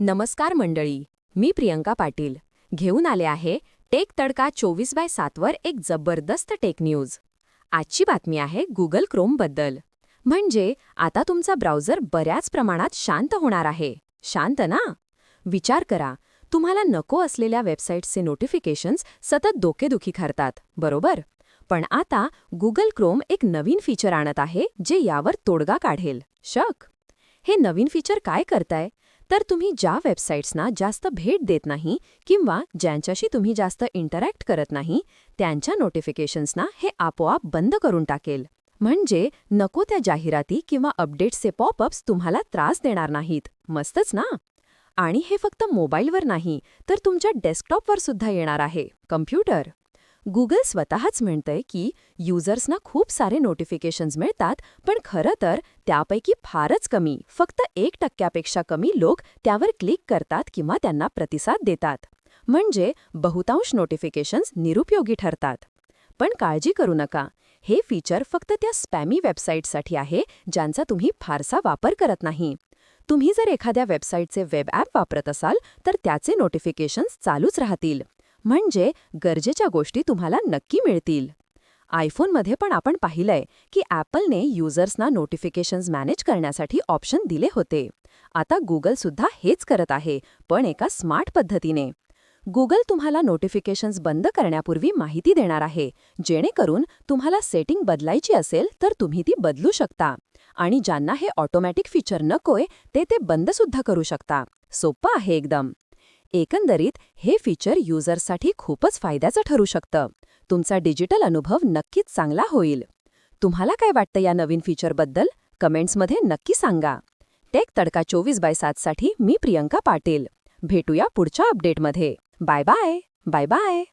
नमस्कार मंडळी मी प्रियंका पाटील. घेऊन आले आहे टेक तडका चोवीस बाय सातवर एक जबरदस्त टेक न्यूज. आजची बातमी आहे गुगल क्रोमबद्दल म्हणजे आता तुमचा ब्राउझर बऱ्याच प्रमाणात शांत होणार आहे. शांत ना? विचार करा तुम्हाला नको असलेल्या वेबसाईट्सचे नोटिफिकेशन्स सतत डोकेदुखी करतात बरोबर? पण आता गुगल क्रोम एक नवीन फीचर आणत आहे जे यावर तोडगा काढेल. शक! हे नवीन फीचर काय करताय? तर तुम्ही ज्या वेबसाईट्सना जास्त भेट देत नाही किंवा ज्यांच्याशी तुम्ही जास्त इंटरॅक्ट करत नाही त्यांच्या नोटिफिकेशन्सना हे आपोआप बंद करून टाकेल. म्हणजे नको त्या जाहिराती किंवा अपडेट्सचे पॉपअप्स तुम्हाला त्रास देणार नाहीत. मस्तच ना? आणि हे फक्त मोबाईलवर नाही तर तुमच्या डेस्कटॉपवर सुद्धा येणार आहे. कम्प्युटर गुगल स्वतःच म्हणतंय की युजर्सना खूप सारे नोटिफिकेशन्स मिळतात पण खरं तर त्यापैकी फारच कमी फक्त एक टक्क्यापेक्षा कमी लोक त्यावर क्लिक करतात किंवा त्यांना प्रतिसाद देतात. म्हणजे बहुतांश नोटिफिकेशन्स निरुपयोगी ठरतात. पण काळजी करू नका हे फीचर फक्त त्या स्पॅमी वेबसाईटसाठी आहे ज्यांचा तुम्ही फारसा वापर करत नाही. तुम्ही जर एखाद्या वेबसाईटचे वेब ॲप वापरत असाल तर त्याचे नोटिफिकेशन्स चालूच राहतील. म्हणजे गरजेच्या गोष्टी तुम्हाला नक्की मिळतील. आयफोनमध्ये पण आपण पाहिलंय की ॲपलने युजर्सना नोटिफिकेशन्स मॅनेज करण्यासाठी ऑप्शन दिले होते. आता गुगलसुद्धा हेच करत आहे पण एका स्मार्ट पद्धतीने. गुगल तुम्हाला नोटिफिकेशन्स बंद करण्यापूर्वी माहिती देणार आहे जेणेकरून तुम्हाला सेटिंग बदलायची असेल तर तुम्ही ती बदलू शकता. आणि ज्यांना हे ऑटोमॅटिक फीचर नकोय ते ते बंदसुद्धा करू शकता. सोपं आहे एकदम. एकंदरीत हे फीचर युजर्ससाठी खूपच फायद्याचं ठरू शकतं. तुमचा डिजिटल अनुभव नक्कीच चांगला होईल. तुम्हाला काय वाटतं या नवीन फीचरबद्दल कमेंट्समध्ये नक्की सांगा. टेक तडका चोवीस बाय सातसाठी मी प्रियंका पाटील. भेटूया पुढच्या अपडेटमध्ये बाय बाय बाय बाय